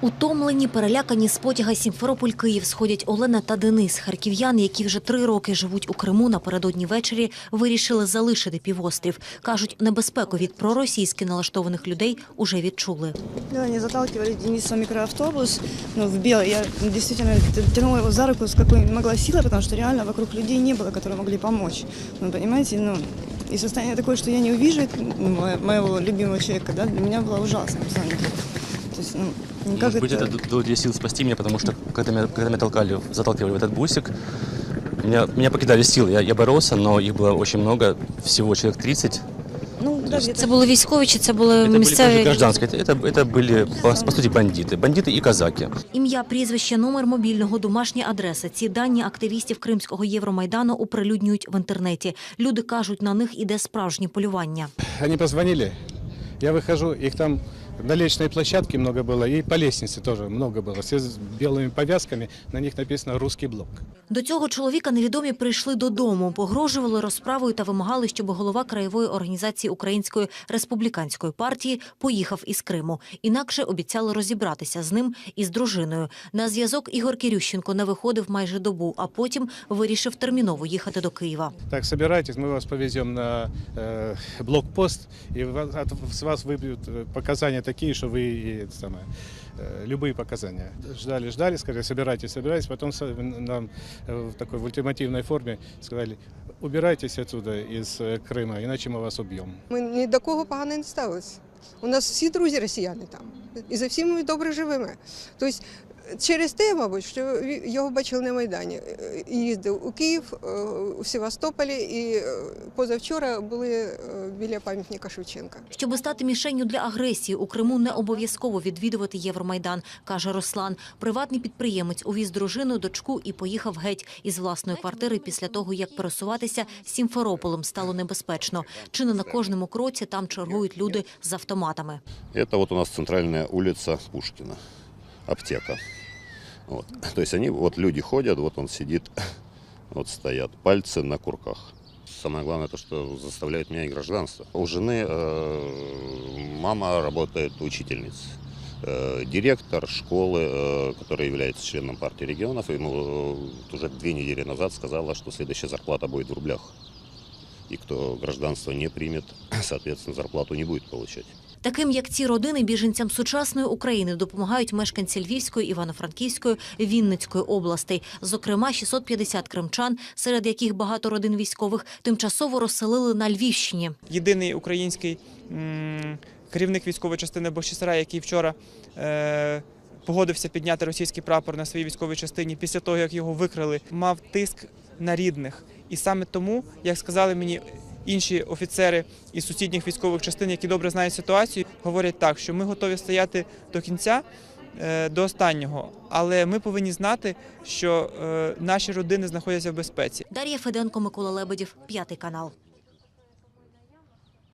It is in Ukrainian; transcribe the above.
Утомлені, перелякані з потяга Сімферополь-Київ сходять Олена та Денис. Харків'яни, які вже три роки живуть у Криму, напередодні ввечері вирішили залишити півострів. Кажуть, небезпеку від проросійськи налаштованих людей уже відчули. Да, они заталкивали Дениса в микроавтобус, ну, в белый. Я действительно тянула его за руку с какой могла силой, потому что реально вокруг людей не было, которые могли помочь. Ну, понимаете, ну, и состояние такое, что я не увижу ну, мо- моего любимого человека, да, для меня было ужасно, вы знаете. То есть, ну, никак Может быть, это дало тебе сил спасти меня, потому что когда меня, когда меня толкали, заталкивали в этот бусик, меня, меня покидали силы. Я, я боролся, но их было очень много, всего человек 30. Ну, да, где-то Це були військові чи це були Это были місцеві? даже гражданские, это, это, это были, по, по сути, бандиты. Бандиты и казаки. Ім'я, прізвище, номер мобільного, домашня адреса. Ці дані активістів Кримського Євромайдану оприлюднюють в інтернеті. Люди кажуть, на них іде справжнє полювання. Они позвонили, я выхожу, их там на лестничной площадке много было, и по лестнице тоже много было. Все с белыми повязками, на них написано «Русский блок». До цього чоловіка невідомі прийшли додому, погрожували розправою та вимагали, щоб голова краєвої організації Української республіканської партії поїхав із Криму. Інакше обіцяли розібратися з ним і з дружиною. На зв'язок Ігор Кирющенко не виходив майже добу, а потім вирішив терміново їхати до Києва. Так, собирайтесь, мы вас повезем на э, блокпост, и вас- от- с вас выбьют э, показания такие, что вы и это самое, э, любые показания. Ждали, ждали, сказали, собирайтесь, собирайтесь, потом со- нам э, в такой в ультимативной форме сказали, убирайтесь отсюда из э, Крыма, иначе мы вас убьем. Ми ні до кого погано не ставилися. У нас всі друзі росіяни там. І за всім ми добре живемо. Тобто через те, мабуть, що його бачили на Майдані. Е, Їздив у Київ, е, у Севастополі і е, позавчора були біля пам'ятника Шевченка. Щоби стати мішенню для агресії, у Криму не обов'язково відвідувати Євромайдан, каже Руслан. Приватний підприємець увіз дружину, дочку і поїхав геть із власної квартири після того, як пересуватися Сімферополем стало небезпечно. Чи не на кожному кроці там чергують люди з автоматами. Это вот у нас центральная улица Пушкина, аптека. Вот. То есть они, вот люди ходят, вот он сидит, вот стоят, пальцы на курках. Самое главное то, что заставляет менять гражданство. У жены э, мама работает учительницей. Э, директор школы, э, который является членом партии регионов, ему э, уже две недели назад сказала, что следующая зарплата будет в рублях. И кто гражданство не примет, соответственно, зарплату не будет получать. Таким як ці родини, біженцям сучасної України допомагають мешканці Львівської, Івано-Франківської, Вінницької областей. Зокрема, 650 кримчан, серед яких багато родин військових, тимчасово розселили на Львівщині. єдиний український керівник військової частини Бахчисара, який вчора е, погодився підняти російський прапор на своїй військовій частині після того, як його викрали, мав тиск на рідних. І саме тому, як сказали мені інші офіцери із сусідніх військових частин, які добре знають ситуацію, говорять так, що ми готові стояти до кінця. е, До останнього, але ми повинні знати, що е, наші родини знаходяться в безпеці. Дар'я Феденко, Микола Лебедів, п'ятий канал.